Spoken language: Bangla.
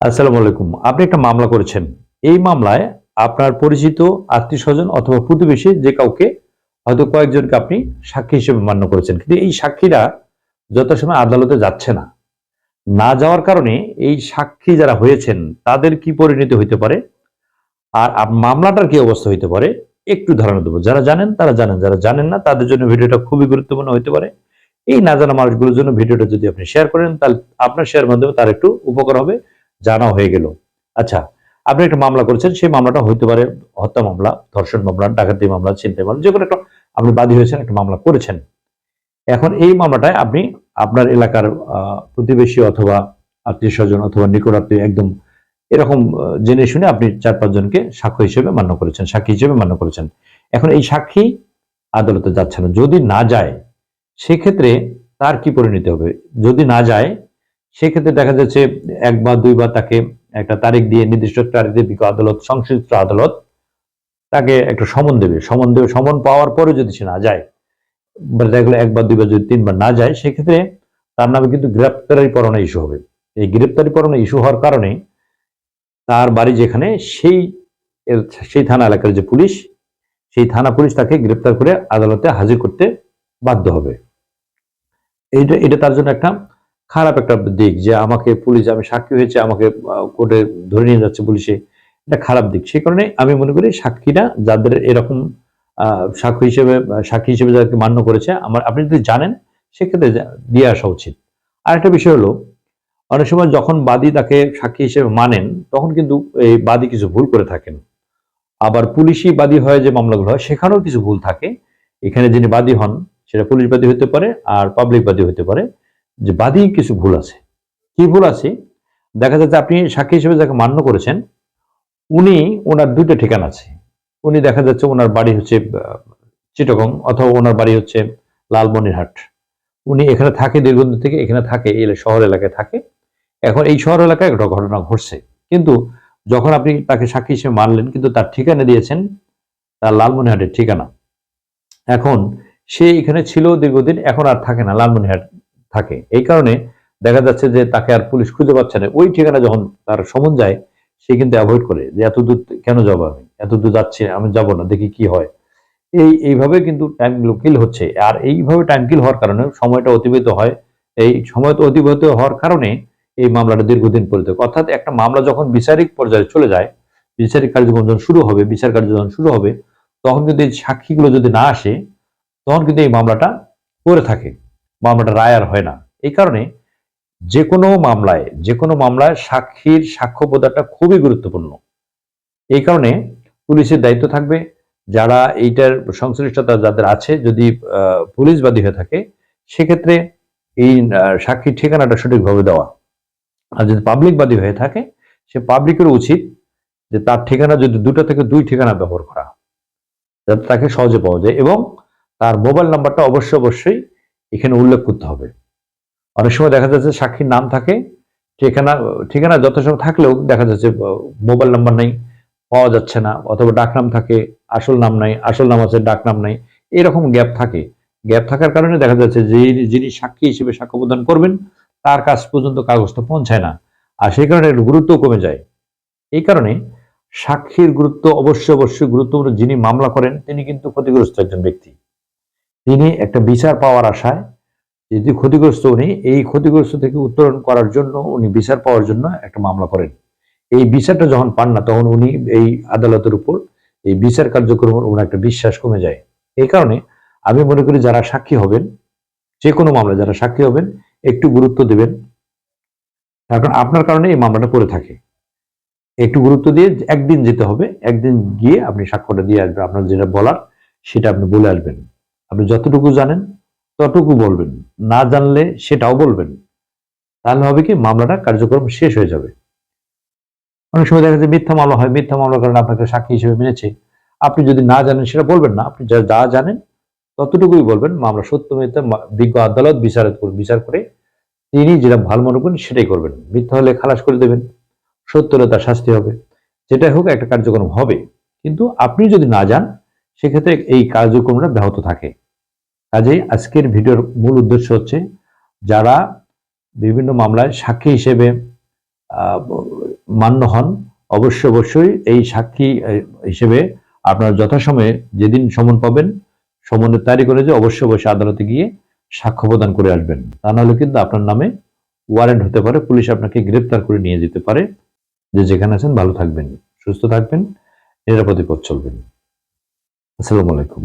আসসালামু আলাইকুম। আপনি একটা মামলা করেছেন। এই মামলায় আপনার পরিচিত আত্মীয় স্বজন অথবা প্রতিবেশী যে কাউকে হয়তো কয়েকজনকে আপনি সাক্ষী হিসেবে মান্য করেছেন। কিন্তু এই সাক্ষীরা যথাসময় আদালতে যাচ্ছে না। না যাওয়ার কারণে এই সাক্ষী যারা হয়েছেন, তাদের কি পরিণতি হইতে পারে? আর মামলাটার কি অবস্থা হইতে পারে? একটু ধারণা দেবো। যারা জানেন, তারা জানেন। যারা জানেন না, তাদের জন্য ভিডিওটা খুবই গুরুত্বপূর্ণ হতে পারে। এই না জানা মানুষগুলোর জন্য ভিডিওটা যদি আপনি শেয়ার করেন, তাহলে আপনার শেয়ার মাধ্যমে তার একটু উপকার হবে। জানা হয়ে গেল। আচ্ছা আপনি একটা মামলা করেছেন, সেই মামলাটা হইতে পারে হত্যা মামলা, ধর্ষণ মামলা, ডাকাতি মামলা, ছিনতাই মামলা যে কোনো একটা, আপনি বাদী হয়েছেন, একটা মামলা করেছেন। এখন এই মামলাটায় আপনি আপনার এলাকার প্রতিবেশী অথবা আত্মীয় স্বজন অথবা নিকটাত্মীয় একদম এরকম জেনে শুনে আপনি চার পাঁচজনকে সাক্ষ্য হিসেবে মান্য করেছেন, সাক্ষী হিসেবে মান্য করেছেন। এখন এই সাক্ষী আদালতে যাচ্ছে না। যদি না যায়, সেক্ষেত্রে তার কি পরিণতি হবে? যদি না যায় সেক্ষেত্রে দেখা যাচ্ছে একবার, দুইবার তাকে একটা তারিখ দিয়ে নির্দিষ্ট তারিখ বিজ্ঞ আদালত, সংশ্লিষ্ট আদালত তাকে একটা সমন দেবে। সমন দেবে, সমন পাওয়ার পরে যদি সে না যায় বা দেখা গেলো একবার, দুইবার যদি তিনবার না যায়, সেক্ষেত্রে তার নামে কিন্তু গ্রেপ্তারি পরোয়ানা ইস্যু হবে। এই গ্রেপ্তারি পরোয়ানা ইস্যু হওয়ার কারণে তার বাড়ি যেখানে, সেই সেই থানা এলাকার যে পুলিশ, সেই থানা পুলিশ তাকে গ্রেপ্তার করে আদালতে হাজির করতে বাধ্য হবে। এইটা, এটা তার জন্য একটা খারাপ একটা দিক যে আমাকে পুলিশ, আমি সাক্ষী হয়েছে, আমাকে কোর্টে ধরে নিয়ে যাচ্ছে পুলিশে, এটা খারাপ দিক। সেই কারণে আমি মনে করি সাক্ষীরা যাদের এরকম সাক্ষী হিসেবে সাক্ষী হিসেবে যাদেরকে মান্য করেছে, আমার, আপনি যদি জানেন, সেক্ষেত্রে দিয়ে আসা উচিত। আরেকটা বিষয় হলো, অনেক সময় যখন বাদী তাকে সাক্ষী হিসেবে মানেন, তখন কিন্তু এই বাদী কিছু ভুল করে থাকেন। আবার পুলিশি বাদী হয় যে মামলাগুলো হয়, সেখানেও কিছু ভুল থাকে। এখানে যিনি বাদী হন, সেটা পুলিশ বাদী হতে পারে আর পাবলিক বাদী হতে পারে। যে বাদী কিছু ভুল আছে। কি ভুল আছে? দেখা যাচ্ছে আপনি সাক্ষী হিসেবে যাকে মান্য করেছেন, উনি ওনার দুইটা ঠিকানা আছে। উনি দেখা যাচ্ছে ওনার বাড়ি হচ্ছে চিটগং অথবা ওনার বাড়ি হচ্ছে লালমনিরহাট। উনি এখানে থাকে দীর্ঘদিন থেকে, এখানে থাকে, এই শহর এলাকায় থাকে। এখন এই শহর এলাকায় একটা ঘটনা ঘটছে। কিন্তু যখন আপনি তাকে সাক্ষী হিসেবে মানলেন, কিন্তু তার ঠিকানা দিয়েছেন, তার লালমনিরহাটের ঠিকানা। এখন সে এখানে ছিল দীর্ঘদিন, এখন আর থাকে না লালমনিরহাট। থাকে। এই কারণে দেখা যাচ্ছে যে তাকে আর পুলিশ খুঁজে পাচ্ছে না। ওই ঠিকানা যখন তার সমন যায়, সে কিন্তু অ্যাভয়েড করে যে, এত দূর কেন যাব আমি? এত দূর যাচ্ছি, আমি যাব না, দেখি কি হয়। এই, এইভাবে কিন্তু টাইমগুলো কিল হচ্ছে। আর এইভাবে টাইম কিল হওয়ার কারণে সময়টা অতিবাহিত হয়। এই সময় তো অতিবাহিত হওয়ার কারণে এই মামলাটা দীর্ঘদিন পরিত্যাগ অর্থাৎ একটা মামলা যখন বিচারিক পর্যায়ে চলে যায়, বিচারিক কার্যক্রম যখন শুরু হবে, বিচার কার্য শুরু হবে, তখন কিন্তু এই সাক্ষীগুলো যদি না আসে, তখন কিন্তু এই মামলাটা পড়ে থাকে। মামলাটা রায় আর হয় না। এই কারণে যে কোনো মামলায় যে কোনো মামলায় সাক্ষীর সাক্ষ্য প্রদানটা খুবই গুরুত্বপূর্ণ। এই কারণে পুলিশের দায়িত্ব থাকবে। যারা এইটার সংশ্লিষ্টতা যাদের আছে, যদি পুলিশবাদী হয়ে থাকে, সেক্ষেত্রে এই সাক্ষীর ঠিকানাটা সঠিকভাবে দেওয়া। আর যদি পাবলিকবাদী হয়ে থাকে, সে পাবলিকের উচিত যে তার ঠিকানা যদি দুটো থেকে দুই ঠিকানা ব্যবহার করা, যাতে তাকে সহজে পাওয়া যায় এবং তার মোবাইল নাম্বারটা অবশ্যই অবশ্যই এখানে উল্লেখ করতে হবে। অনেক সময় দেখা যাচ্ছে সাক্ষীর নাম থাকে, ঠিকানা ঠিকানা যথেষ্ট থাকলেও দেখা যাচ্ছে মোবাইল নাম্বার নেই, পাওয়া যাচ্ছে না, অথবা ডাকনাম থাকে, আসল নাম নাই, আসল নাম আছে ডাকনাম নাই, এরকম গ্যাপ থাকে। গ্যাপ থাকার কারণে দেখা যাচ্ছে যে যিনি সাক্ষী হিসেবে সাক্ষ্য প্রদান করবেন, তার কাছ পর্যন্ত কাগজটা পৌঁছায় না। আর সেই কারণে গুরুত্ব কমে যায়। এই কারণে সাক্ষীর গুরুত্ব অবশ্যই অবশ্যই গুরুত্বপূর্ণ যিনি মামলা করেন, তিনি কিন্তু ক্ষতিগ্রস্ত একজন ব্যক্তি। তিনি একটা বিচার পাওয়ার আশায় যদি ক্ষতিগ্রস্ত উনি, এই ক্ষতিগ্রস্ত থেকে উত্তরণ করার জন্য উনি বিচার পাওয়ার জন্য একটা মামলা করেন। এই বিচারটা যখন পান না, তখন উনি এই আদালতের উপর এই বিচার কার্যক্রমের ওনার একটা বিশ্বাস কমে যায়। এই কারণে আমি মনে করি যারা সাক্ষী হবেন, যে কোনো মামলায় যারা সাক্ষী হবেন, একটু গুরুত্ব দেবেন। কারণ আপনার কারণে এই মামলাটা পড়ে থাকে। একটু গুরুত্ব দিয়ে একদিন যেতে হবে, একদিন গিয়ে আপনি সাক্ষ্যটা দিয়ে আসবেন। আপনার যেটা বলার, সেটা আপনি বলে আসবেন। আপনি যতটুকু জানেন, ততটুকু বলবেন। না জানলে সেটাও বলবেন। তাহলে হবে কি, মামলাটা কার্যক্রম শেষ হয়ে যাবে। অনেক সময় দেখা যায় মিথ্যা মামলা হয়, মিথ্যা মামলার কারণে আপনাকে সাক্ষী হিসেবে মেনেছে। আপনি যদি না জানেন সেটা বলবেন না, আপনি যা যা জানেন, ততটুকুই বলবেন। মামলা সত্য মিথ্যা বিজ্ঞ আদালত বিচার বিচার করে তিনি যেটা ভালো মনে করেন সেটাই করবেন। মিথ্যা হলে খালাস করে দেবেন সত্য হলে তার শাস্তি হবে। যেটাই হোক একটা কার্যক্রম হবে। কিন্তু আপনি যদি না যান সেক্ষেত্রে এই কার্যক্রমটা ব্যাহত থাকে। কাজেই আজকের ভিডিওর মূল উদ্দেশ্য হচ্ছে যারা বিভিন্ন মামলায় সাক্ষী হিসেবে মান্য হন, অবশ্য অবশ্যই এই সাক্ষী হিসেবে আপনার যথাসময়ে যেদিন সমন পাবেন, সমনের তারিখ যে অবশ্য অবশ্যই আদালতে গিয়ে সাক্ষ্য প্রদান করে আসবেন। তা নাহলে কিন্তু আপনার নামে ওয়ারেন্ট হতে পারে, পুলিশ আপনাকে গ্রেপ্তার করে নিয়ে যেতে পারে। যে যেখানে আছেন ভালো থাকবেন, সুস্থ থাকবেন, নিরাপদে পথ চলবেন। আসসালামু আলাইকুম।